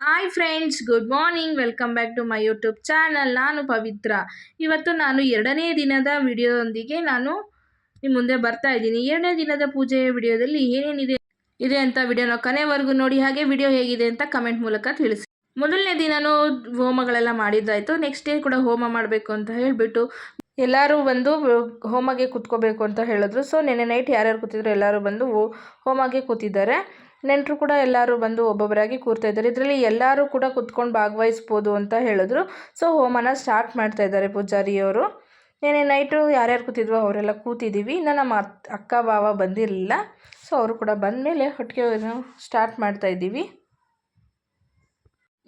Hi friends good morning welcome back to my YouTube channel ನಾನು ಪವಿತ್ರ. ಇವತ್ತು ನಾನು ಎರಡನೇ ದಿನದ ವಿಡಿಯೋದೊಂದಿಗೆ ನಾನು ನಿಮ್ಮ ಮುಂದೆ ಬರ್ತಾ ಇದ್ದೀನಿ. ಎರಡನೇ ದಿನದ ಪೂಜೆಯ ವಿಡಿಯೋದಲ್ಲಿ ಏನೇನಿದೆ ಇದೆ ಅಂತ ವಿಡಿಯೋನ ಕೊನೆವರೆಗೂ ನೋಡಿ. ಹಾಗೆ ವಿಡಿಯೋ ಹೇಗಿದೆ ಅಂತ ಕಮೆಂಟ್ ಮೂಲಕ ತಿಳಿಸಿ. ಮೊದಲನೇ ದಿನನೂ ಹೋಮಗಳೆಲ್ಲ ಮಾಡಿದ್ದಾಯಿತು. ನೆಕ್ಸ್ಟ್ ಡೇ ಕೂಡ ಹೋಮ ಮಾಡಬೇಕು ಅಂತ ಹೇಳಿಬಿಟ್ಟು ಎಲ್ಲರೂ ಬಂದು ಹೋಮಗೆ ಕೂತ್ಕೋಬೇಕು ಅಂತ ಹೇಳಿದ್ರು. ಸೊ ನಿನ್ನೆ ನೈಟ್ ಯಾರ್ಯಾರು ಕೂತಿದ್ರು ಎಲ್ಲರೂ ಬಂದು ಹೋಮಗೆ ಕೂತಿದ್ದಾರೆ. ನೆಂಟರು ಕೂಡ ಎಲ್ಲರೂ ಬಂದು ಒಬ್ಬೊಬ್ಬರಾಗಿ ಕೂರ್ತಾ ಇದ್ದಾರೆ. ಇದರಲ್ಲಿ ಎಲ್ಲರೂ ಕೂಡ ಕುತ್ಕೊಂಡು ಭಾಗವಹಿಸ್ಬೋದು ಅಂತ ಹೇಳಿದ್ರು. ಸೊ ಹೋಮನ ಸ್ಟಾರ್ಟ್ ಮಾಡ್ತಾ ಇದ್ದಾರೆ ಪೂಜಾರಿಯವರು. ಏನೇ ನೈಟು ಯಾರ್ಯಾರು ಕೂತಿದ್ವೋ ಅವರೆಲ್ಲ ಕೂತಿದ್ದೀವಿ. ಇನ್ನು ನಮ್ಮ ಅಕ್ಕ ಭಾವ ಬಂದಿರಲಿಲ್ಲ. ಸೊ ಅವರು ಕೂಡ ಬಂದಮೇಲೆ ಒಟ್ಟಿಗೆ ಸ್ಟಾರ್ಟ್ ಮಾಡ್ತಾ ಇದ್ದೀವಿ.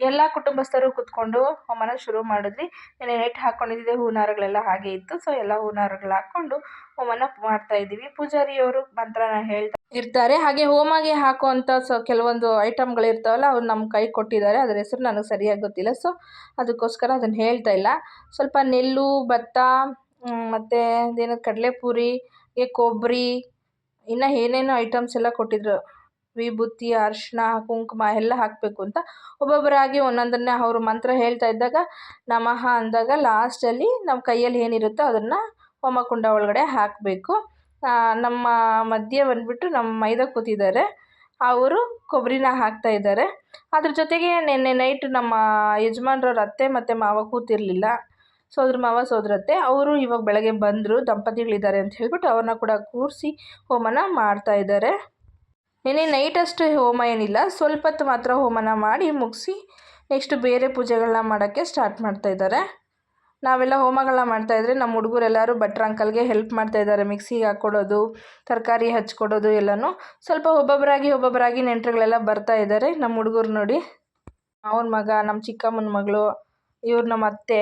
ಎಲ್ಲ ಕುಟುಂಬಸ್ಥರು ಕುತ್ಕೊಂಡು ಹೋಮನ ಶುರು ಮಾಡಿದ್ವಿ. ನೆಟ್ ಹಾಕ್ಕೊಂಡಿದ್ದೆ ಹೂನಾರಗಳೆಲ್ಲ ಹಾಗೆ ಇತ್ತು. ಸೊ ಎಲ್ಲ ಹೂನಾರಗಳು ಹಾಕ್ಕೊಂಡು ಹೋಮನ ಮಾಡ್ತಾ ಇದ್ದೀವಿ. ಪೂಜಾರಿಯವರು ಮಂತ್ರನ ಹೇಳ್ತಾ ಇರ್ತಾರೆ. ಹಾಗೆ ಹೋಮಗೆ ಹಾಕುವಂಥ ಸೊ ಕೆಲವೊಂದು ಐಟಮ್ಗಳು ಇರ್ತಾವಲ್ಲ, ಅವ್ರು ನಮ್ಮ ಕೈ ಕೊಟ್ಟಿದ್ದಾರೆ. ಅದರ ಹೆಸರು ನನಗೆ ಸರಿಯಾಗಿ ಗೊತ್ತಿಲ್ಲ. ಸೊ ಅದಕ್ಕೋಸ್ಕರ ಅದನ್ನು ಹೇಳ್ತಾ ಇಲ್ಲ. ಸ್ವಲ್ಪ ನೆಲ್ಲು, ಭತ್ತ ಮತ್ತು ಅದೇನು ಕಡಲೆಪುರಿ ಕೊಬ್ಬರಿ, ಇನ್ನು ಏನೇನೋ ಐಟಮ್ಸ್ ಎಲ್ಲ ಕೊಟ್ಟಿದ್ರು. ವಿಭೂತಿ ಅರ್ಶಿನ ಕುಂಕುಮ ಎಲ್ಲ ಹಾಕಬೇಕು ಅಂತ ಒಬ್ಬೊಬ್ಬರಾಗಿ ಒಂದೊಂದನ್ನೇ ಅವರು ಮಂತ್ರ ಹೇಳ್ತಾ ಇದ್ದಾಗ ನಮಃ ಅಂದಾಗ ಲಾಸ್ಟಲ್ಲಿ ನಮ್ಮ ಕೈಯಲ್ಲಿ ಏನಿರುತ್ತೋ ಅದನ್ನು ಹೋಮಕುಂಡ ಒಳಗಡೆ ಹಾಕಬೇಕು. ನಮ್ಮ ಮಧ್ಯೆ ಬಂದುಬಿಟ್ಟು ನಮ್ಮ ಮೈದ ಕೂತಿದ್ದಾರೆ. ಅವರು ಕೊಬ್ಬರಿನ ಹಾಕ್ತಾ ಇದ್ದಾರೆ. ಅದ್ರ ಜೊತೆಗೆ ನಿನ್ನೆ ನೈಟ್ ನಮ್ಮ ಯಜಮಾನ್ರವ್ರ ಅತ್ತೆ ಮತ್ತು ಮಾವ ಕೂತಿರಲಿಲ್ಲ. ಸೋದ್ರ ಮಾವ ಸೋದರತ್ತೆ ಅವರು ಇವಾಗ ಬೆಳಗ್ಗೆ ಬಂದರು, ದಂಪತಿಗಳಿದ್ದಾರೆ ಅಂತ ಹೇಳ್ಬಿಟ್ಟು ಅವ್ರನ್ನ ಕೂಡ ಕೂರಿಸಿ ಹೋಮನ ಮಾಡ್ತಾ ಇದ್ದಾರೆ. ನೆನ್ನೆ ನೈಟ್ ಅಷ್ಟು ಹೋಮ ಏನಿಲ್ಲ ಸ್ವಲ್ಪ ಹೊತ್ತು ಮಾತ್ರ ಹೋಮನ ಮಾಡಿ ಮುಗಿಸಿ ನೆಕ್ಸ್ಟ್ ಬೇರೆ ಪೂಜೆಗಳನ್ನ ಮಾಡೋಕ್ಕೆ ಸ್ಟಾರ್ಟ್ ಮಾಡ್ತಾ ಇದ್ದಾರೆ. ನಾವೆಲ್ಲ ಹೋಮಗಳನ್ನ ಮಾಡ್ತಾಯಿದ್ರೆ ನಮ್ಮ ಹುಡುಗರೆಲ್ಲರೂ ಭಟ್ರ ಅಂಕಲ್ಗೆ ಹೆಲ್ಪ್ ಮಾಡ್ತಾ ಇದ್ದಾರೆ ಮಿಕ್ಸಿಗೆ ಹಾಕ್ಕೊಡೋದು ತರಕಾರಿ ಹಚ್ಕೊಡೋದು ಎಲ್ಲನೂ. ಸ್ವಲ್ಪ ಒಬ್ಬೊಬ್ಬರಾಗಿ ಒಬ್ಬೊಬ್ಬರಾಗಿ ನೆಂಟರುಗಳೆಲ್ಲ ಬರ್ತಾ ಇದ್ದಾರೆ ನಮ್ಮ ಹುಡುಗರು ನೋಡಿ. ಅವನ ಮಗ ನಮ್ಮ ಚಿಕ್ಕಮ್ಮನ ಮಗಳು ಇವ್ರು ನಮ್ಮ ಅತ್ತೆ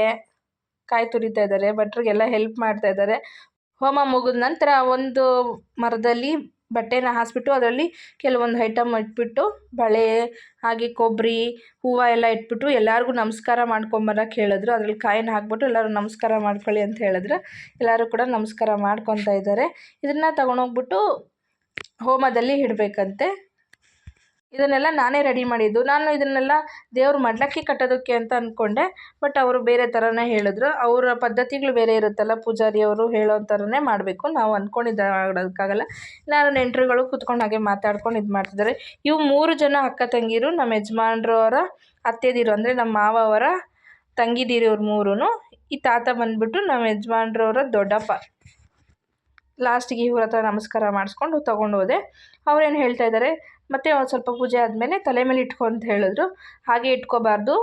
ಕಾಯಿ ತುರಿತಾ ಇದ್ದಾರೆ ಭಟ್ರಿಗೆಲ್ಲ ಹೆಲ್ಪ್ ಮಾಡ್ತಾ ಇದ್ದಾರೆ. ಹೋಮ ಮುಗಿದ ನಂತರ ಒಂದು ಮರದಲ್ಲಿ ಬಟ್ಟೆನ ಹಾಸ್ಬಿಟ್ಟು ಅದರಲ್ಲಿ ಕೆಲವೊಂದು ಐಟಮ್ ಇಟ್ಬಿಟ್ಟು ಬಳೆ ಹಾಗೆ ಕೊಬ್ಬರಿ ಹೂವು ಎಲ್ಲ ಇಟ್ಬಿಟ್ಟು ಎಲ್ಲರಿಗೂ ನಮಸ್ಕಾರ ಮಾಡ್ಕೊಂಬರಕ್ಕೆ ಹೇಳಿದ್ರು. ಅದ್ರಲ್ಲಿ ಕಾಯಿನ ಹಾಕ್ಬಿಟ್ಟು ಎಲ್ಲರೂ ನಮಸ್ಕಾರ ಮಾಡ್ಕೊಳ್ಳಿ ಅಂತ ಹೇಳಿದ್ರು. ಎಲ್ಲರೂ ಕೂಡ ನಮಸ್ಕಾರ ಮಾಡ್ಕೊತಾ ಇದ್ದಾರೆ. ಇದನ್ನು ತಗೊಂಡೋಗ್ಬಿಟ್ಟು ಹೋಮದಲ್ಲಿ ಇಡಬೇಕಂತೆ. ಇದನ್ನೆಲ್ಲ ನಾನೇ ರೆಡಿ ಮಾಡಿದ್ದು. ನಾನು ಇದನ್ನೆಲ್ಲ ದೇವ್ರ ಮಡ್ಲಕ್ಕಿ ಕಟ್ಟೋದಕ್ಕೆ ಅಂತ ಅಂದ್ಕೊಂಡೆ ಬಟ್ ಅವರು ಬೇರೆ ಥರನೇ ಹೇಳಿದ್ರು. ಅವರ ಪದ್ಧತಿಗಳು ಬೇರೆ ಇರುತ್ತಲ್ಲ, ಪೂಜಾರಿಯವರು ಹೇಳೋ ಥರನೇ ಮಾಡಬೇಕು. ನಾವು ಅಂದ್ಕೊಂಡಿದ್ದ ಮಾಡೋದಕ್ಕಾಗಲ್ಲ ನಾನು ನೆಂಟರುಗಳು ಕೂತ್ಕೊಂಡು ಹಾಗೆ ಮಾತಾಡ್ಕೊಂಡು ಇದು ಮಾಡ್ತಿದ್ದಾರೆ. ಇವು ಮೂರು ಜನ ಅಕ್ಕ ತಂಗಿರು, ನಮ್ಮ ಯಜಮಾನ್ರವರ ಅತ್ತೆದಿರು ಅಂದರೆ ನಮ್ಮ ಮಾವ ಅವರ ತಂಗಿದಿರು ಇವ್ರು ಮೂರೂ ಈ ತಾತ ಬಂದ್ಬಿಟ್ಟು ನಮ್ಮ ಯಜಮಾನ್ರವರ ದೊಡ್ಡಪ್ಪ. ಲಾಸ್ಟಿಗೆ ಇವ್ರ ಹತ್ರ ನಮಸ್ಕಾರ ಮಾಡಿಸ್ಕೊಂಡು ತೊಗೊಂಡು ಹೋದೆ ಅವ್ರೇನು ಹೇಳ್ತಾ ಇದ್ದಾರೆ ಮತ್ತು ಒಂದು ಸ್ವಲ್ಪ ಪೂಜೆ ಆದಮೇಲೆ ತಲೆ ಮೇಲೆ ಇಟ್ಕೊ ಅಂತ ಹೇಳಿದ್ರು. ಹಾಗೆ ಇಟ್ಕೋಬಾರ್ದು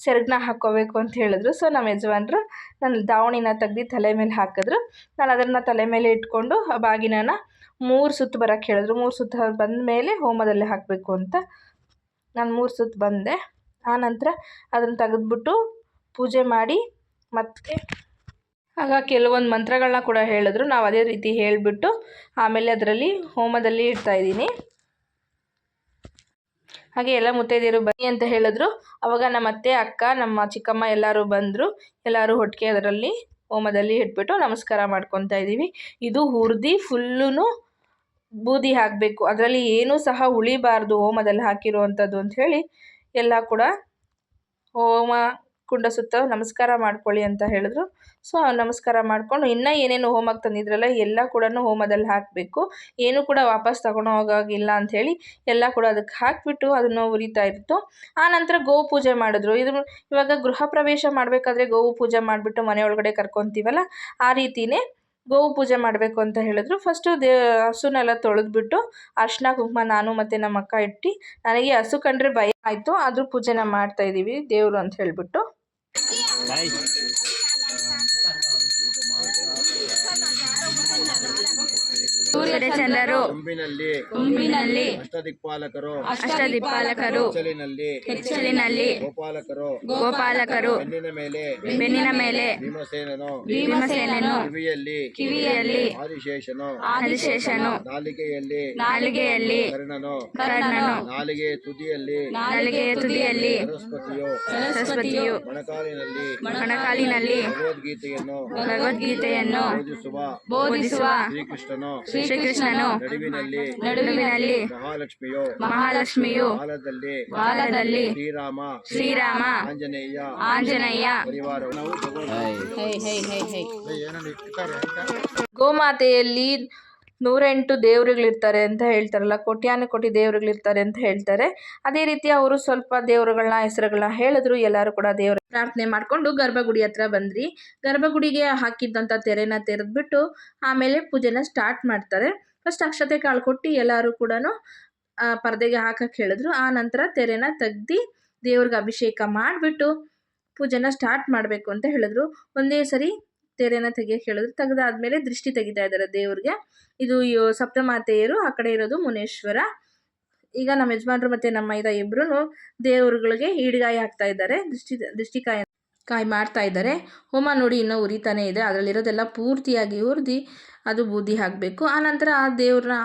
ಸೆರಗನ್ನ ಹಾಕ್ಕೋಬೇಕು ಅಂತ ಹೇಳಿದ್ರು. ಸೊ ನಮ್ಮ ಯಜಮಾನ್ರು ನನ್ನ ದಾವಣಿನ ತೆಗ್ದು ತಲೆ ಮೇಲೆ ಹಾಕಿದ್ರು. ನಾನು ಅದನ್ನು ತಲೆ ಮೇಲೆ ಇಟ್ಕೊಂಡು ಆ ಬಾಗಿನನ ಮೂರು ಸುತ್ತು ಬರೋಕ್ಕೆ ಹೇಳಿದ್ರು. ಮೂರು ಸುತ್ತು ಬಂದ ಮೇಲೆ ಹೋಮದಲ್ಲಿ ಹಾಕಬೇಕು ಅಂತ ನಾನು ಮೂರು ಸುತ್ತು ಬಂದೆ. ಆನಂತರ ಅದನ್ನು ತೆಗೆದ್ಬಿಟ್ಟು ಪೂಜೆ ಮಾಡಿ ಮತ್ತೆ ಆಗ ಕೆಲವೊಂದು ಮಂತ್ರಗಳನ್ನ ಕೂಡ ಹೇಳಿದ್ರು. ನಾವು ಅದೇ ರೀತಿ ಹೇಳಿಬಿಟ್ಟು ಆಮೇಲೆ ಅದರಲ್ಲಿ ಹೋಮದಲ್ಲಿ ಇಡ್ತಾಯಿದ್ದೀನಿ ಹಾಗೆ ಎಲ್ಲ ಮುತ್ತೈದೆಯರು ಬನ್ನಿ ಅಂತ ಹೇಳಿದ್ರು. ಅವಾಗ ನಮ್ಮ ಅತ್ತೆ, ಅಕ್ಕ, ನಮ್ಮ ಚಿಕ್ಕಮ್ಮ ಎಲ್ಲರೂ ಬಂದರು. ಎಲ್ಲರೂ ಒಟ್ಟಿಗೆ ಅದರಲ್ಲಿ ಹೋಮದಲ್ಲಿ ಇಟ್ಬಿಟ್ಟು ನಮಸ್ಕಾರ ಮಾಡ್ಕೊತಾ ಇದ್ದೀವಿ. ಇದು ಹುರಿದು ಫುಲ್ಲೂ ಬೂದಿ ಹಾಕಬೇಕು. ಅದರಲ್ಲಿ ಏನೂ ಸಹ ಉಳಿಬಾರ್ದು ಹೋಮದಲ್ಲಿ ಹಾಕಿರುವಂಥದ್ದು ಹೇಳಿ ಎಲ್ಲ ಕೂಡ ಹೋಮ ಕುಂಡ ಸುತ್ತ ನಮಸ್ಕಾರ ಮಾಡ್ಕೊಳ್ಳಿ ಅಂತ ಹೇಳಿದ್ರು. ಸೊ ನಮಸ್ಕಾರ ಮಾಡಿಕೊಂಡು ಇನ್ನೂ ಏನೇನು ಹೋಮಕ್ಕೆ ತಂದಿದ್ರಲ್ಲ ಎಲ್ಲ ಕೂಡ ಹೋಮದಲ್ಲಿ ಹಾಕಬೇಕು. ಏನು ಕೂಡ ವಾಪಸ್ ತಗೊಂಡು ಹೋಗೋಗಿಲ್ಲ ಅಂಥೇಳಿ ಎಲ್ಲ ಕೂಡ ಅದಕ್ಕೆ ಹಾಕಿಬಿಟ್ಟು ಅದನ್ನು ಉರಿತಾ ಇತ್ತು. ಆನಂತರ ಗೋವು ಪೂಜೆ ಮಾಡಿದ್ರು. ಇದು ಇವಾಗ ಗೃಹ ಪ್ರವೇಶ ಮಾಡಬೇಕಾದ್ರೆ ಗೋವು ಪೂಜೆ ಮಾಡಿಬಿಟ್ಟು ಮನೆ ಒಳಗಡೆ ಕರ್ಕೊತೀವಲ್ಲ ಆ ರೀತಿಯೇ ಗೋವು ಪೂಜೆ ಮಾಡಬೇಕು ಅಂತ ಹೇಳಿದ್ರು. ಫಸ್ಟು ದೇ ಹಸುನೆಲ್ಲ ತೊಳೆದ್ಬಿಟ್ಟು ಅರ್ಶಿನ ಕುಂಕುಮ, ನಾನು ಮತ್ತು ನಮ್ಮ ಅಕ್ಕ ಇಟ್ಟು, ನನಗೆ ಹಸು ಕಂಡ್ರೆ ಭಯ ಆಯಿತು. ಆದರೂ ಪೂಜೆನ ಮಾಡ್ತಾ ಇದ್ದೀವಿ ದೇವರು ಅಂತ ಹೇಳಿಬಿಟ್ಟು. 来。ಸೂರ್ಯಚಂದ್ರರು ಚಂದರು. ಗುಂಪಿನಲ್ಲಿ ಅಷ್ಟದಿಕ್ಪಾಲಕರು ಅಷ್ಟದಿಕ್ಪಾಲಕರು ಹೆಚ್ಚಲಿನಲ್ಲಿ ಹೆಚ್ಚಲಿನಲ್ಲಿ ಗೋಪಾಲಕರು ಗೋಪಾಲಕರು ಬೆನ್ನಿನ ಮೇಲೆ ಬೆನ್ನಿನ ಮೇಲೆ ಭೀಮಸೇನನು ಭೀಮಸೇನನು ಕಿವಿಯಲ್ಲಿ ಕಿವಿಯಲ್ಲಿ ಆದಿಶೇಷನು ಆದಿಶೇಷನು ನಾಲಿಗೆಯಲ್ಲಿ ನಾಲಿಗೆಯಲ್ಲಿ ಕರ್ಣನು ಕರ್ಣನು ನಾಲಿಗೆಯ ತುದಿಯಲ್ಲಿ ನಾಲಿಗೆಯ ತುದಿಯಲ್ಲಿ ಸರಸ್ವತಿಯು ಸರಸ್ವತಿಯು ಮೊಣಕಾಲಿನಲ್ಲಿ ಮೊಣಕಾಲಿನಲ್ಲಿ ಭಗವದ್ಗೀತೆಯನ್ನು ಭಗವದ್ಗೀತೆಯನ್ನು ಬೋಧಿಸುವ ಬೋಧಿಸುವ ಶ್ರೀಕೃಷ್ಣನು. ಶ್ರೀ ಶ್ರೀಕೃಷ್ಣನು ನಡುವಿನಲ್ಲಿ ಮಹಾಲಕ್ಷ್ಮಿಯು ಮಹಾಲಕ್ಷ್ಮಿಯು ಬಾಲದಲ್ಲಿ ಬಾಲದಲ್ಲಿ ಶ್ರೀರಾಮ ಶ್ರೀರಾಮ ಆಂಜನೇಯ ಆಂಜನೇಯ ಪರಿವಾರ ನಾವು ಏನನ್ನು ಇಟ್ಟಿದ್ದಾರೆ ಅಂತ? ಗೋಮಾತೆಯಲ್ಲಿ ನೂರೆಂಟು ದೇವರುಗಳಿರ್ತಾರೆ ಅಂತ ಹೇಳ್ತಾರಲ್ಲ, ಕೋಟ್ಯಾನು ಕೋಟಿ ದೇವರುಗಳಿರ್ತಾರೆ ಅಂತ ಹೇಳ್ತಾರೆ. ಅದೇ ರೀತಿ ಅವರು ಸ್ವಲ್ಪ ದೇವರುಗಳನ್ನ ಹೆಸರುಗಳನ್ನ ಹೇಳಿದ್ರು, ಎಲ್ಲರೂ ಕೂಡ ದೇವರ ಪ್ರಾರ್ಥನೆ ಮಾಡಿಕೊಂಡು ಗರ್ಭಗುಡಿ ಹತ್ರ ಬಂದ್ರಿ. ಗರ್ಭಗುಡಿಗೆ ಹಾಕಿದ್ದಂಥ ತೆರೆನ ತೆರೆದ್ಬಿಟ್ಟು ಆಮೇಲೆ ಪೂಜೆನ ಸ್ಟಾರ್ಟ್ ಮಾಡ್ತಾರೆ. ಫಸ್ಟ್ ಅಕ್ಷತೆ ಕಾಳು ಕೊಟ್ಟು ಎಲ್ಲರೂ ಕೂಡ ಪರದೆಗೆ ಹಾಕಕ್ಕೆ ಹೇಳಿದ್ರು. ಆ ನಂತರ ತೆರೆನ ತೆಗ್ದು ದೇವ್ರಿಗೆ ಅಭಿಷೇಕ ಮಾಡಿಬಿಟ್ಟು ಪೂಜೆನ ಸ್ಟಾರ್ಟ್ ಮಾಡಬೇಕು ಅಂತ ಹೇಳಿದ್ರು. ಒಂದೇ ಸರಿ ತೆರೆನ ತೆಗಿಯಕ್ಕೆ ಹೇಳಿದ್ರು ತೆಗೆದಾದ್ಮೇಲೆ ದೃಷ್ಟಿ ತೆಗಿತಾ ಇದ್ದಾರೆ ದೇವ್ರಿಗೆ. ಇದು ಸಪ್ತಮಾತೆಯರು, ಆ ಕಡೆ ಇರೋದು ಮುನೇಶ್ವರ. ಈಗ ನಮ್ಮ ಯಜಮಾನ್ರು ಮತ್ತು ನಮ್ಮ ಇದ ಇಬ್ರು ದೇವ್ರುಗಳಿಗೆ ಈಡ್ಗಾಯಿ ಹಾಕ್ತಾ ಇದ್ದಾರೆ. ದೃಷ್ಟಿ ದೃಷ್ಟಿಕಾಯ ಕಾಯಿ ಮಾಡ್ತಾ ಇದ್ದಾರೆ. ಹೋಮ ನೋಡಿ ಇನ್ನೂ ಉರಿತಾನೆ ಇದೆ. ಅದರಲ್ಲಿರೋದೆಲ್ಲ ಪೂರ್ತಿಯಾಗಿ ಉರಿದು ಅದು ಬೂದಿ ಹಾಕಬೇಕು. ಆನಂತರ ಆ ದೇವ್ರನ್ನ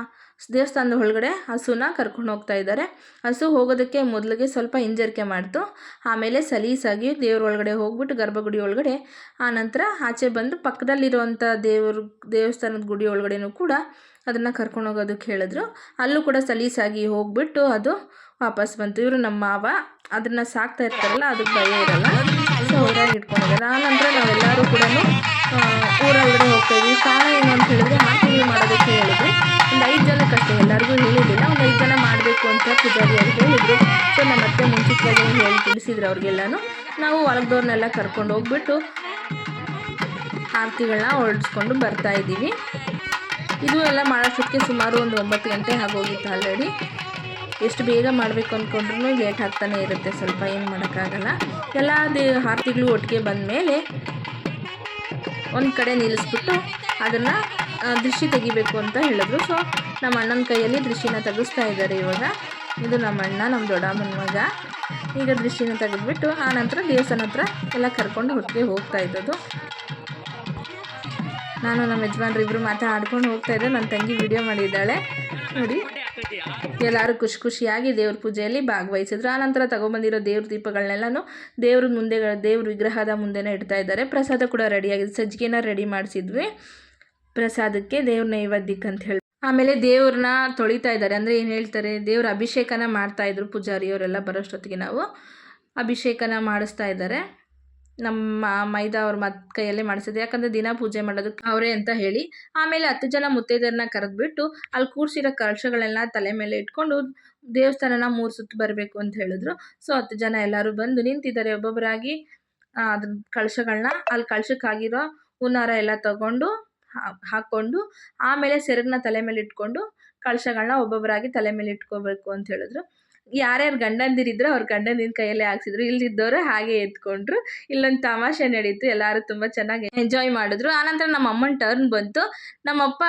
ದೇವಸ್ಥಾನದ ಒಳಗಡೆ ಹಸುನ ಕರ್ಕೊಂಡು ಹೋಗ್ತಾ ಇದ್ದಾರೆ. ಹಸು ಹೋಗೋದಕ್ಕೆ ಮೊದಲಿಗೆ ಸ್ವಲ್ಪ ಹಿಂಜರಿಕೆ ಮಾಡ್ತು. ಆಮೇಲೆ ಸಲೀಸಾಗಿ ದೇವ್ರ ಒಳಗಡೆ ಹೋಗ್ಬಿಟ್ಟು ಗರ್ಭಗುಡಿ ಒಳಗಡೆ, ಆ ನಂತರ ಆಚೆ ಬಂದು ಪಕ್ಕದಲ್ಲಿರುವಂಥ ದೇವ್ರ, ದೇವಸ್ಥಾನದ ಗುಡಿ ಒಳಗಡೆನೂ ಕೂಡ ಅದನ್ನು ಕರ್ಕೊಂಡು ಹೋಗೋದಕ್ಕೆ ಹೇಳಿದ್ರು. ಅಲ್ಲೂ ಕೂಡ ಸಲೀಸಾಗಿ ಹೋಗ್ಬಿಟ್ಟು ಅದು ವಾಪಸ್ ಬಂತು. ಇವರು ನಮ್ಮ ಮಾವ, ಅದನ್ನು ಸಾಕ್ತಾ ಇರ್ತಾರಲ್ಲ, ಅದಕ್ಕೆ ಭಯ ಇರಲ್ಲ. ಊರಾಗಿ ಇಟ್ಕೊಂಡಿದ್ದಾರೆ. ಆನಂತರ ನಾವೆಲ್ಲರೂ ಕೂಡ ಊರೊಳಗಡೆ ಹೋಗ್ತಾ ಇದ್ವಿ. ಕಾರಣ ಏನು ಅಂತ ಹೇಳಿದ್ರೆ ಮಾತಿಗೆ ಮಾಡೋದಕ್ಕೆ ಹೇಳಿದ್ರು. ಒಂದು ಐದು ಜನಕ್ಕಷ್ಟೇ ಎಲ್ಲರಿಗೂ ಹೇಳಿರಲಿಲ್ಲ, ಒಂದು ಐದು ಜನ ಮಾಡಬೇಕು ಅಂತ ಪೂಜಾರಿ ಅವ್ರು ಹೇಳಿದರು. ಸೊ ನಮ್ಮ ಅತ್ತೆ ಮುಂಚಿತವಾಗಿ ಹೇಳಿ ತಿಳಿಸಿದ್ರು ಅವ್ರಿಗೆಲ್ಲನೂ. ನಾವು ಒಳಗ್ದವ್ರನ್ನೆಲ್ಲ ಕರ್ಕೊಂಡು ಹೋಗ್ಬಿಟ್ಟು ಆರತಿಗಳನ್ನ ಹೊರಡಿಸ್ಕೊಂಡು ಬರ್ತಾ ಇದ್ದೀವಿ. ಇದು ಎಲ್ಲ ಮಾಡೋಷ್ಟಕ್ಕೆ ಸುಮಾರು ಒಂದು ಒಂಬತ್ತು ಗಂಟೆ ಆಗೋಗಿತ್ತು ಆಲ್ರೆಡಿ ಎಷ್ಟು ಬೇಗ ಮಾಡಬೇಕು ಅಂದ್ಕೊಂಡ್ರೂ ಲೇಟ್ ಆಗ್ತಾನೆ ಇರುತ್ತೆ, ಸ್ವಲ್ಪ ಏನು ಮಾಡೋಕ್ಕಾಗಲ್ಲ. ಎಲ್ಲ ದೇ, ಆರತಿಗಳು ಒಟ್ಟಿಗೆ ಬಂದಮೇಲೆ ಒಂದು ಕಡೆ ನಿಲ್ಲಿಸ್ಬಿಟ್ಟು ಅದನ್ನು ದೃಷ್ಟಿ ತೆಗಿಬೇಕು ಅಂತ ಹೇಳಿದ್ರು. ಸೊ ನಮ್ಮ ಅಣ್ಣನ ಕೈಯಲ್ಲಿ ದೃಷ್ಟಿನ ತೆಗೆಸ್ತಾ ಇದ್ದಾರೆ ಇವಾಗ. ಇದು ನಮ್ಮ ಅಣ್ಣ, ನಮ್ಮ ದೊಡ್ಡಮ್ಮನ ಮಗ ಈಗ ದೃಷ್ಟಿನ ತೆಗೆದ್ಬಿಟ್ಟು ಆ ನಂತರ ದೇವಸ್ಥಾನ ಹತ್ರ ಎಲ್ಲ ಕರ್ಕೊಂಡು ಹೊಟ್ಟಿಗೆ ಹೋಗ್ತಾ ಇದ್ದದು ನಾನು ನಮ್ಮ ಯಜಮಾನ್ರು ಇಬ್ಬರು ಮಾತಾಡ್ಕೊಂಡು ಹೋಗ್ತಾ ಇದ್ದೆ. ನನ್ನ ತಂಗಿ ವಿಡಿಯೋ ಮಾಡಿದ್ದಾಳೆ. ನೋಡಿ. ಎಲ್ಲರೂ ಖುಷಿ ಖುಷಿಯಾಗಿ ದೇವ್ರ ಪೂಜೆಯಲ್ಲಿ ಭಾಗವಹಿಸಿದ್ರು. ಆನಂತರ ತಗೊಂಬಂದಿರೋ ದೇವ್ರ ದೀಪಗಳನ್ನೆಲ್ಲನೂ ದೇವ್ರ ಮುಂದೆ ದೇವ್ರ ವಿಗ್ರಹದ ಮುಂದೆನೇ ಇಡ್ತಾ ಇದ್ದಾರೆ. ಪ್ರಸಾದ ಕೂಡ ರೆಡಿಯಾಗಿದೆ ಸಜ್ಜಿಗೆನ ರೆಡಿ ಮಾಡಿಸಿದ್ವಿ. ಪ್ರಸಾದಕ್ಕೆ ದೇವ್ರ ನೈವೇದ್ಯಕ್ಕೆ ಅಂತ ಹೇಳಿ ಆಮೇಲೆ ದೇವ್ರನ್ನ ತೊಳಿತಾ ಇದ್ದಾರೆ. ಅಂದರೆ ಏನು ಹೇಳ್ತಾರೆ? ದೇವ್ರ ಅಭಿಷೇಕನ ಮಾಡ್ತಾ ಇದ್ರು ಪೂಜಾರಿಯವರೆಲ್ಲ ಬರೋಷ್ಟೊತ್ತಿಗೆ ನಾವು. ಅಭಿಷೇಕನ ಮಾಡಿಸ್ತಾ ಇದ್ದಾರೆ. ನಮ್ಮ ಮೈದಾ ಅವ್ರ ಮತ್ ಕೈಯಲ್ಲೇ ಮಾಡಿಸಿದ್ರು ಯಾಕಂದರೆ ದಿನ ಪೂಜೆ ಮಾಡೋದಕ್ಕೆ ಅವರೇ ಅಂತ ಹೇಳಿ. ಆಮೇಲೆ ಹತ್ತು ಜನ ಮುತ್ತೈದೆಯರನ್ನ ಕರೆದ್ಬಿಟ್ಟು ಅಲ್ಲಿ ಕೂರಿಸಿರೋ ಕಳಶಗಳೆಲ್ಲ ತಲೆ ಮೇಲೆ ಇಟ್ಕೊಂಡು ದೇವಸ್ಥಾನನ ಮೂರು ಸುತ್ತು ಬರಬೇಕು ಅಂತ ಹೇಳಿದ್ರು. ಸೊ ಹತ್ತು ಜನ ಎಲ್ಲರೂ ಬಂದು ನಿಂತಿದ್ದಾರೆ. ಒಬ್ಬೊಬ್ಬರಾಗಿ ಅದ್ರ ಕಳಶಗಳನ್ನ ಅಲ್ಲಿ ಕಳಶಕ್ಕಾಗಿರೋ ಹುನ್ನಾರ ಎಲ್ಲ ತಗೊಂಡು ಹಾಕ್ಕೊಂಡು ಆಮೇಲೆ ಸೆರಗನ್ನ ತಲೆ ಮೇಲೆ ಇಟ್ಕೊಂಡು ಕಳಶಗಳನ್ನ ಒಬ್ಬೊಬ್ಬರಾಗಿ ತಲೆ ಮೇಲೆ ಇಟ್ಕೋಬೇಕು ಅಂತ ಹೇಳಿದ್ರು. ಯಾರ್ಯಾರು ಗಂಡಂದಿರಿದ್ರು ಅವ್ರ ಗಂಡಂದಿನ ಕೈಯಲ್ಲೇ ಹಾಕ್ಸಿದ್ರು. ಇಲ್ದಿದ್ದವರು ಹಾಗೆ ಎತ್ಕೊಂಡ್ರು. ಇಲ್ಲೊಂದು ತಮಾಷೆ ನಡೀತು. ಎಲ್ಲರೂ ತುಂಬ ಚೆನ್ನಾಗಿ ಎಂಜಾಯ್ ಮಾಡಿದ್ರು. ಆನಂತರ ನಮ್ಮ ಅಮ್ಮನ ಟರ್ನ್ ಬಂತು. ನಮ್ಮಪ್ಪ,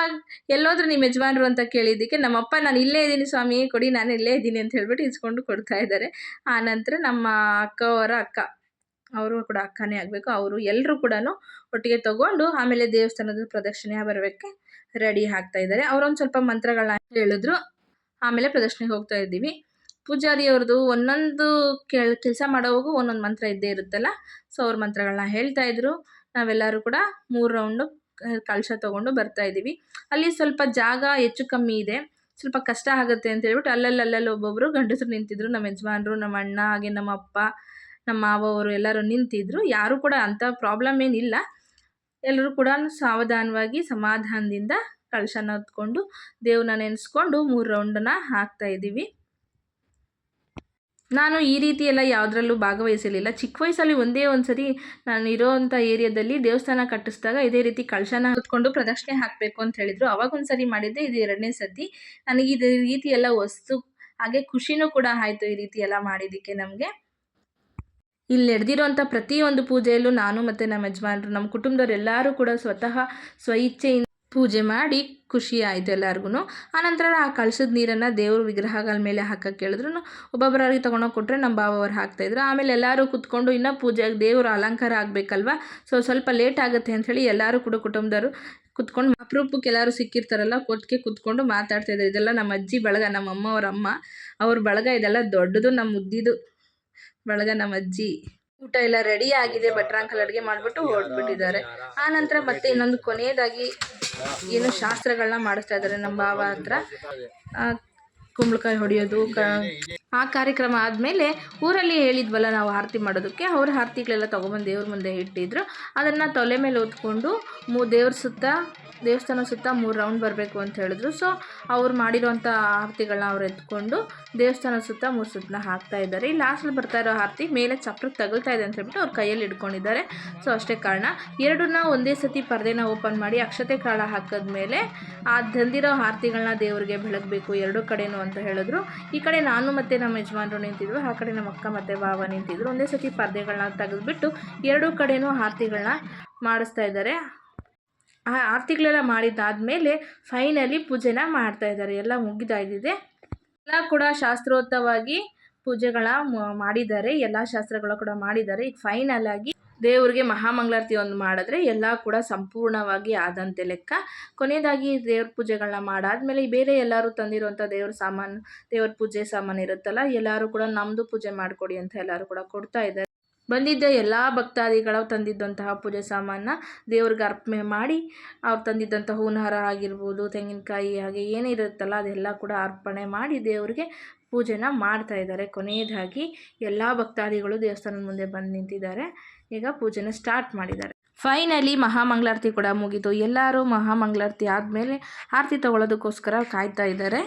ಎಲ್ಲೋದ್ರು ನಿಮ್ಮ ಯಜಮಾನ್ರು ಅಂತ ಕೇಳಿದ್ದಕ್ಕೆ ನಮ್ಮಪ್ಪ, ನಾನು ಇಲ್ಲೇ ಇದ್ದೀನಿ ಸ್ವಾಮಿ, ಕೊಡಿ, ನಾನು ಇಲ್ಲೇ ಇದ್ದೀನಿ ಅಂತ ಹೇಳ್ಬಿಟ್ಟು ಇಸ್ಕೊಂಡು ಕೊಡ್ತಾ ಇದ್ದಾರೆ. ಆನಂತರ ನಮ್ಮ ಅಕ್ಕವರ ಅಕ್ಕ. ಅವರು ಕೂಡ ಅಕ್ಕನೇ ಆಗಬೇಕು, ಅವರು ಎಲ್ಲರೂ ಕೂಡ ಒಟ್ಟಿಗೆ ತಗೊಂಡು ಆಮೇಲೆ ದೇವಸ್ಥಾನದ ಪ್ರದಕ್ಷಿಣೆ ಬರೋಕ್ಕೆ ರೆಡಿ ಆಗ್ತಾ ಇದ್ದಾರೆ. ಅವರೊಂದು ಸ್ವಲ್ಪ ಮಂತ್ರಗಳನ್ನ ಹೇಳಿದ್ರು, ಆಮೇಲೆ ಪ್ರದಕ್ಷಿಣೆಗೆ ಹೋಗ್ತಾ ಇದ್ದೀವಿ. ಪೂಜಾರಿ ಅವ್ರದ್ದು ಒಂದೊಂದು ಕೆಲ್, ಕೆಲಸ ಮಾಡೋವಾಗೂ ಒಂದೊಂದು ಮಂತ್ರ ಇದ್ದೇ ಇರುತ್ತಲ್ಲ ಸೊ ಅವ್ರ ಮಂತ್ರಗಳನ್ನ ಹೇಳ್ತಾ ಇದ್ರು. ನಾವೆಲ್ಲರೂ ಕೂಡ ಮೂರು ರೌಂಡು ಕಳಶ ತೊಗೊಂಡು ಬರ್ತಾ ಇದ್ದೀವಿ. ಅಲ್ಲಿ ಸ್ವಲ್ಪ ಜಾಗ ಹೆಚ್ಚು ಕಮ್ಮಿ ಇದೆ, ಸ್ವಲ್ಪ ಕಷ್ಟ ಆಗುತ್ತೆ ಅಂತ ಹೇಳ್ಬಿಟ್ಟು ಅಲ್ಲಲ್ಲಿ ಅಲ್ಲಲ್ಲಿ ಒಬ್ಬೊಬ್ಬರು ಗಂಡಸರು ನಿಂತಿದ್ರು, ನಮ್ಮ ಯಜಮಾನರು, ನಮ್ಮ ಅಣ್ಣ, ಹಾಗೆ ನಮ್ಮ ಅಪ್ಪ ನಮ್ಮ ಮಾವ ಅವರು ಎಲ್ಲರೂ ನಿಂತಿದ್ರು. ಯಾರೂ ಕೂಡ ಅಂಥ ಪ್ರಾಬ್ಲಮ್ ಏನಿಲ್ಲ. ಎಲ್ಲರೂ ಕೂಡ ಸಾವಧಾನವಾಗಿ ಸಮಾಧಾನದಿಂದ ಕಳಶನ ಹೊತ್ಕೊಂಡು ದೇವ್ರನ್ನ ನೆನೆಸ್ಕೊಂಡು ಮೂರು ರೌಂಡನ್ನ ಹಾಕ್ತಾ ಇದ್ದೀವಿ. ನಾನು ಈ ರೀತಿ ಎಲ್ಲ ಯಾವುದ್ರಲ್ಲೂ ಭಾಗವಹಿಸಲಿಲ್ಲ. ಚಿಕ್ಕ ವಯಸ್ಸಲ್ಲಿ ಒಂದೇ ಒಂದು ಸರಿ ನಾನು ಇರೋವಂಥ ಏರಿಯಾದಲ್ಲಿ ದೇವಸ್ಥಾನ ಕಟ್ಟಿಸಿದಾಗ ಇದೇ ರೀತಿ ಕಳಶನ ಹೊತ್ಕೊಂಡು ಪ್ರದಕ್ಷಿಣೆ ಹಾಕಬೇಕು ಅಂತ ಹೇಳಿದರು. ಅವಾಗ ಒಂದು ಸರಿ ಮಾಡಿದ್ದೆ, ಇದು ಎರಡನೇ ಸತಿ. ನನಗೆ ಇದೇ ರೀತಿ ಎಲ್ಲ ವಸ್ತು, ಹಾಗೆ ಖುಷಿನೂ ಕೂಡ ಆಯಿತು ಈ ರೀತಿ ಎಲ್ಲ ಮಾಡಿದ್ದಕ್ಕೆ ನಮಗೆ. ಇಲ್ಲಿ ನಡೆದಿರೋಂಥ ಪ್ರತಿಯೊಂದು ಪೂಜೆಯಲ್ಲೂ ನಾನು ಮತ್ತು ನಮ್ಮ ಯಜಮಾನ್ರು, ನಮ್ಮ ಕುಟುಂಬದವ್ರು ಎಲ್ಲರೂ ಕೂಡ ಸ್ವತಃ ಸ್ವಇಚ್ಛೆಯಿಂದ ಪೂಜೆ ಮಾಡಿ ಖುಷಿ ಆಯಿತು ಎಲ್ಲರಿಗೂ ಆನಂತರ ಆ ಕಳಶದ ನೀರನ್ನು ದೇವ್ರ ವಿಗ್ರಹಗಳ ಮೇಲೆ ಹಾಕಕ್ಕೆ ಹೇಳಿದ್ರು ಒಬ್ಬೊಬ್ಬರಾಗಿ ತೊಗೊಂಡೋಗಿ ಕೊಟ್ಟರೆ ನಮ್ಮ ಬಾವವ್ರು ಹಾಕ್ತಾಯಿದ್ರು ಆಮೇಲೆ ಎಲ್ಲರೂ ಕೂತ್ಕೊಂಡು ಇನ್ನೂ ಪೂಜೆ ದೇವರು ಅಲಂಕಾರ ಆಗಬೇಕಲ್ವ? ಸೊ ಸ್ವಲ್ಪ ಲೇಟ್ ಆಗುತ್ತೆ ಅಂಥೇಳಿ ಎಲ್ಲರೂ ಕೂಡ ಕುಟುಂಬದವರು ಕುತ್ಕೊಂಡು ಅಪರೂಪಕ್ಕೆ ಎಲ್ಲರೂ ಸಿಕ್ಕಿರ್ತಾರಲ್ಲ ಕೊಟ್ಟಿಗೆ ಕುತ್ಕೊಂಡು ಮಾತಾಡ್ತಾಯಿದ್ರು ಇದೆಲ್ಲ ನಮ್ಮ ಅಜ್ಜಿ ಬಳಗ, ನಮ್ಮ ಅಮ್ಮ ಅವ್ರ ಅಮ್ಮ. ಅವ್ರ ಬಳಗ ಇದೆಲ್ಲ ದೊಡ್ಡದು, ನಮ್ಮ ಮುದ್ದಿದು ಬಳಗ ನಮ್ಮ ಅಜ್ಜಿ. ಊಟ ಎಲ್ಲ ರೆಡಿ ಆಗಿದೆ, ಭಟ್ರಾಂಕಲ್ ಅಡುಗೆ ಮಾಡಿಬಿಟ್ಟು ಹೊರಟ್ಬಿಟ್ಟಿದ್ದಾರೆ. ಆ ನಂತರ ಮತ್ತೆ ಇನ್ನೊಂದು ಕೊನೆಯದಾಗಿ ಏನು ಶಾಸ್ತ್ರಗಳನ್ನ ಮಾಡಿಸ್ತಾ ಇದ್ದಾರೆ ನಮ್ಮ ಭಾವ ಹತ್ರ. ಕುಂಬಳಕಾಯಿ ಹೊಡೆಯೋದು, ಕ ಆ ಕಾರ್ಯಕ್ರಮ ಆದಮೇಲೆ ಊರಲ್ಲಿ ಹೇಳಿದ್ವಲ್ಲ ನಾವು ಆರತಿ ಮಾಡೋದಕ್ಕೆ, ಅವ್ರ ಆರತಿಗಳೆಲ್ಲ ತೊಗೊಬಂದು ದೇವ್ರ ಮುಂದೆ ಇಟ್ಟಿದ್ರು. ಅದನ್ನು ತೊಲೆ ಮೇಲೆ ಹೊತ್ಕೊಂಡು ಮೂ, ದೇವ್ರ ಸುತ್ತ, ದೇವಸ್ಥಾನ ಸುತ್ತ ಮೂರು ರೌಂಡ್ ಬರಬೇಕು ಅಂತ ಹೇಳಿದ್ರು. ಸೊ ಅವ್ರು ಮಾಡಿರೋಂಥ ಆರತಿಗಳನ್ನ ಅವ್ರು ಎತ್ಕೊಂಡು ದೇವಸ್ಥಾನ ಸುತ್ತ ಮೂರು ಸುತ್ತನ ಹಾಕ್ತಾ ಇದ್ದಾರೆ. ಈ ಲಾಸ್ಟಲ್ಲಿ ಬರ್ತಾ ಇರೋ ಆರತಿ ಮೇಲೆ ಚಪ್ರಕ್ಕೆ ತಗಲ್ತಾ ಇದೆ ಅಂತ ಹೇಳ್ಬಿಟ್ಟು ಅವ್ರ ಕೈಯಲ್ಲಿ ಇಟ್ಕೊಂಡಿದ್ದಾರೆ. ಸೊ ಅಷ್ಟೇ ಕಾರಣ. ಎರಡನ್ನ ಒಂದೇ ಸತಿ ಪರ್ದೆನ ಓಪನ್ ಮಾಡಿ ಅಕ್ಷತೆ ಕಾಳ ಹಾಕಿದ್ಮೇಲೆ ಆ ತಂದಿರೋ ಆರತಿಗಳನ್ನ ದೇವರಿಗೆ ಬೆಳಗಬೇಕು, ಎರಡೂ ಕಡೆನೂ ಅಂತ ಹೇಳಿದ್ರು. ಈ ಕಡೆ ನಾನು ಮತ್ತು ನಮ್ಮ ಯಜಮಾನರು ನಿಂತಿದ್ರು ಆ ಕಡೆ ನಮ್ಮ ಅಕ್ಕ ಮತ್ತು ಬಾವ ನಿಂತಿದ್ರು. ಒಂದೇ ಸತಿ ಪರ್ದೆಗಳನ್ನ ತೆಗೆದ್ಬಿಟ್ಟು ಎರಡೂ ಕಡೆನೂ ಆರತಿಗಳನ್ನ ಮಾಡಿಸ್ತಾ ಇದ್ದಾರೆ. ಆ ಆರತಿಗಳೆಲ್ಲ ಮಾಡಿದ್ದಾದಮೇಲೆ ಫೈನಲಿ ಪೂಜೆನ ಮಾಡ್ತಾ ಇದ್ದಾರೆ. ಎಲ್ಲ ಮುಗಿದಾಗಿದೆ ಎಲ್ಲ ಕೂಡ ಶಾಸ್ತ್ರೋತ್ತವಾಗಿ ಪೂಜೆಗಳ ಮಾಡಿದ್ದಾರೆ. ಎಲ್ಲ ಶಾಸ್ತ್ರಗಳು ಕೂಡ ಮಾಡಿದ್ದಾರೆ. ಈಗ ಫೈನಲ್ ಆಗಿ ದೇವ್ರಿಗೆ ಮಹಾಮಂಗಳಾರತಿ ಒಂದು ಮಾಡಿದ್ರೆ ಎಲ್ಲ ಕೂಡ ಸಂಪೂರ್ಣವಾಗಿ ಆದಂತೆ ಲೆಕ್ಕ. ಕೊನೆಯದಾಗಿ ದೇವ್ರ ಪೂಜೆಗಳನ್ನ ಮಾಡಾದ್ಮೇಲೆ ಬೇರೆ ಎಲ್ಲರೂ ತಂದಿರುವಂಥ ದೇವ್ರ ಸಾಮಾನು, ದೇವ್ರ ಪೂಜೆ ಸಾಮಾನು ಇರುತ್ತಲ್ಲ, ಎಲ್ಲರೂ ಕೂಡ ನಮ್ಮದು ಪೂಜೆ ಮಾಡಿಕೊಡಿ ಅಂತ ಎಲ್ಲರೂ ಕೂಡ ಕೊಡ್ತಾ ಇದ್ದಾರೆ. ಬಂದಿದ್ದ ಎಲ್ಲ ಭಕ್ತಾದಿಗಳು ತಂದಿದ್ದಂತಹ ಪೂಜೆ ಸಾಮಾನ ದೇವ್ರಿಗೆ ಅರ್ಪಣೆ ಮಾಡಿ, ಅವ್ರು ತಂದಿದ್ದಂಥ ಹೂವಿನ ಆಗಿರ್ಬೋದು, ತೆಂಗಿನಕಾಯಿ ಹಾಗೆ ಏನಿರುತ್ತಲ್ಲ ಅದೆಲ್ಲ ಕೂಡ ಅರ್ಪಣೆ ಮಾಡಿ ದೇವರಿಗೆ ಪೂಜೆನ ಮಾಡ್ತಾ ಇದ್ದಾರೆ. ಕೊನೆಯದಾಗಿ ಎಲ್ಲ ಭಕ್ತಾದಿಗಳು ದೇವಸ್ಥಾನದ ಮುಂದೆ ಬಂದು ನಿಂತಿದ್ದಾರೆ. ಈಗ ಪೂಜೆನ ಸ್ಟಾರ್ಟ್ ಮಾಡಿದ್ದಾರೆ. ಫೈನಲಿ ಮಹಾಮಂಗಳಾರತಿ ಕೂಡ ಮುಗಿತು ಎಲ್ಲರೂ ಮಹಾಮಂಗಳಾರತಿ ಆದಮೇಲೆ ಆರತಿ ತಗೊಳ್ಳೋದಕ್ಕೋಸ್ಕರ ಕಾಯ್ತಾ ಇದ್ದಾರೆ.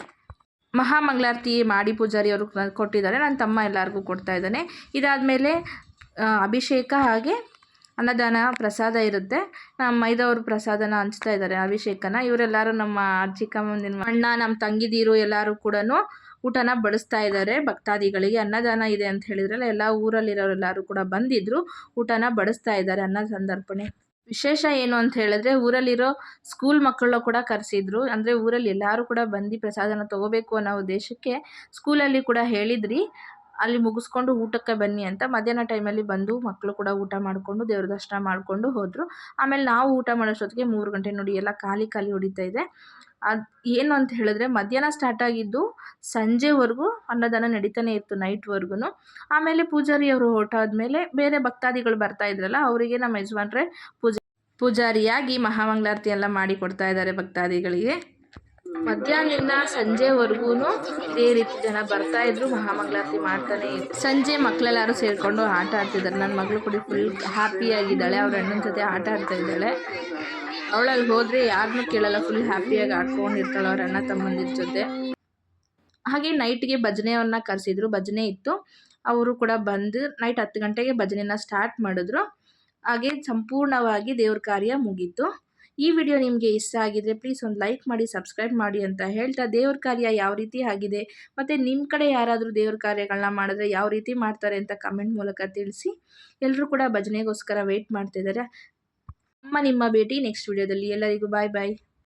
ಮಹಾಮಂಗಳಾರತಿ ಮಾಡಿ ಪೂಜಾರಿ ಅವರು ಕೊಟ್ಟಿದ್ದಾರೆ ನನ್ನ ತಮ್ಮ ಎಲ್ಲರಿಗೂ ಕೊಡ್ತಾ ಇದ್ದಾನೆ. ಇದಾದಮೇಲೆ ಅಭಿಷೇಕ ಹಾಗೆ ಅನ್ನದಾನ ಪ್ರಸಾದ ಇರುತ್ತೆ. ನಮ್ಮ ಮೈದವರು ಪ್ರಸಾದನ ಹಂಚ್ತಾ ಇದ್ದಾರೆ ಅಭಿಷೇಕನ. ಇವರೆಲ್ಲರೂ ನಮ್ಮ ಚಿಕ್ಕಮ್ಮನ ಅಣ್ಣ ನಮ್ಮ ತಂಗಿದೀರು ಎಲ್ಲರೂ ಕೂಡ ಊಟನ ಬಡಿಸ್ತಾ ಇದ್ದಾರೆ ಭಕ್ತಾದಿಗಳಿಗೆ ಅನ್ನದಾನ ಇದೆ ಅಂತ ಹೇಳಿದ್ರಲ್ಲ, ಎಲ್ಲ ಊರಲ್ಲಿರೋರೆಲ್ಲರೂ ಕೂಡ ಬಂದಿದ್ರು ಊಟನ ಬಡಿಸ್ತಾ ಇದ್ದಾರೆ ಅನ್ನ ಸಂದರ್ಪಣೆ ವಿಶೇಷ ಏನು ಅಂತ ಹೇಳಿದ್ರೆ, ಊರಲ್ಲಿರೋ ಸ್ಕೂಲ್ ಮಕ್ಕಳು ಕೂಡ ಕರೆಸಿದ್ರು. ಅಂದರೆ ಊರಲ್ಲಿ ಎಲ್ಲರೂ ಕೂಡ ಬಂದು ಪ್ರಸಾದನ ತಗೋಬೇಕು ಅನ್ನೋ ಉದ್ದೇಶಕ್ಕೆ ಸ್ಕೂಲಲ್ಲಿ ಕೂಡ ಹೇಳಿದ್ರಿ. ಅಲ್ಲಿ ಮುಗಿಸ್ಕೊಂಡು ಊಟಕ್ಕೆ ಬನ್ನಿ ಅಂತ ಮಧ್ಯಾಹ್ನ ಟೈಮಲ್ಲಿ ಬಂದು ಮಕ್ಕಳು ಕೂಡ ಊಟ ಮಾಡಿಕೊಂಡು ದೇವ್ರ ದರ್ಶನ ಮಾಡಿಕೊಂಡು ಹೋದರು. ಆಮೇಲೆ ನಾವು ಊಟ ಮಾಡೋಷ್ಟೊತ್ತಿಗೆ ಮೂರು ಗಂಟೆ ನೋಡಿ ಎಲ್ಲ ಖಾಲಿ ಖಾಲಿ ಹೊಡಿತಾ ಇದೆ. ಅದು ಏನು ಅಂತ ಹೇಳಿದ್ರೆ ಮಧ್ಯಾಹ್ನ ಸ್ಟಾರ್ಟ್ ಆಗಿದ್ದು ಸಂಜೆವರೆಗೂ ಅನ್ನದಾನ ನಡೀತಾನೆ ಇತ್ತು ನೈಟ್ವರೆಗೂ ಆಮೇಲೆ ಪೂಜಾರಿ ಪೂಜಾರಿಯವರು ಹೊರಟಾದ್ಮೇಲೆ ಬೇರೆ ಭಕ್ತಾದಿಗಳು ಬರ್ತಾ ಇದ್ರಲ್ಲ, ಅವರಿಗೆ ನಮ್ಮ ಯಜಮಾನ್ರೆ ಪೂಜೆ, ಪೂಜಾರಿಯಾಗಿ ಮಹಾಮಂಗಳಾರತಿ ಎಲ್ಲ ಮಾಡಿ ಕೊಡ್ತಾ ಇದ್ದಾರೆ ಭಕ್ತಾದಿಗಳಿಗೆ. ಮಧ್ಯಾಹ್ನದಿಂದ ಸಂಜೆವರೆಗೂ ಇದೇ ರೀತಿ ಜನ ಬರ್ತಾ ಇದ್ರು, ಮಹಾಮಂಗಳಾರತಿ ಮಾಡ್ತಾನೆ ಸಂಜೆ ಮಕ್ಕಳೆಲ್ಲರೂ ಸೇರಿಕೊಂಡು ಆಟ ಆಡ್ತಿದ್ದಾರೆ. ನನ್ನ ಮಗಳು ಕೂಡ ಫುಲ್ ಹ್ಯಾಪಿಯಾಗಿದ್ದಾಳೆ ಅವ್ರ ಅಣ್ಣನ ಜೊತೆ ಆಟ ಆಡ್ತಾ ಇದ್ದಾಳೆ. ಅವಳಲ್ಲಿ ಹೋದರೆ ಯಾರನ್ನು ಕೇಳಲ್ಲ ಫುಲ್ ಹ್ಯಾಪಿಯಾಗಿ ಆಡ್ಕೊಂಡಿರ್ತಾಳೆ ಅವ್ರ ಅಣ್ಣ ತಮ್ಮಂದಿರ ಜೊತೆ. ಹಾಗೆ ನೈಟ್ಗೆ ಭಜನೆಯವನ್ನ ಕರೆಸಿದ್ರು. ಭಜನೆ ಇತ್ತು. ಅವರು ಕೂಡ ಬಂದು ನೈಟ್ ಹತ್ತು ಗಂಟೆಗೆ ಭಜನೆನ ಸ್ಟಾರ್ಟ್ ಮಾಡಿದ್ರು. ಹಾಗೆ ಸಂಪೂರ್ಣವಾಗಿ ದೇವ್ರ ಕಾರ್ಯ ಮುಗೀತು. ಈ ವಿಡಿಯೋ ನಿಮಗೆ ಇಷ್ಟ ಆಗಿದ್ರೆ ಪ್ಲೀಸ್ ಒಂದು ಲೈಕ್ ಮಾಡಿ ಸಬ್ಸ್ಕ್ರೈಬ್ ಮಾಡಿ ಅಂತ ಹೇಳ್ತಾ ದೇವ್ರ ಕಾರ್ಯ ಯಾವ ರೀತಿ ಆಗಿದೆ ಮತ್ತು ನಿಮ್ಮ ಕಡೆ ಯಾರಾದರೂ ದೇವ್ರ ಕಾರ್ಯಗಳನ್ನ ಮಾಡಿದ್ರೆ ಯಾವ ರೀತಿ ಮಾಡ್ತಾರೆ ಅಂತ ಕಮೆಂಟ್ ಮೂಲಕ ತಿಳಿಸಿ. ಎಲ್ಲರೂ ಕೂಡ ಭಜನೆಗೋಸ್ಕರ ವೆಯ್ಟ್ ಮಾಡ್ತಿದ್ದಾರೆ ನಮ್ಮ ನಿಮ್ಮ ಭೇಟಿ ನೆಕ್ಸ್ಟ್ ವಿಡಿಯೋದಲ್ಲಿ ಎಲ್ಲರಿಗೂ ಬಾಯ್ ಬಾಯ್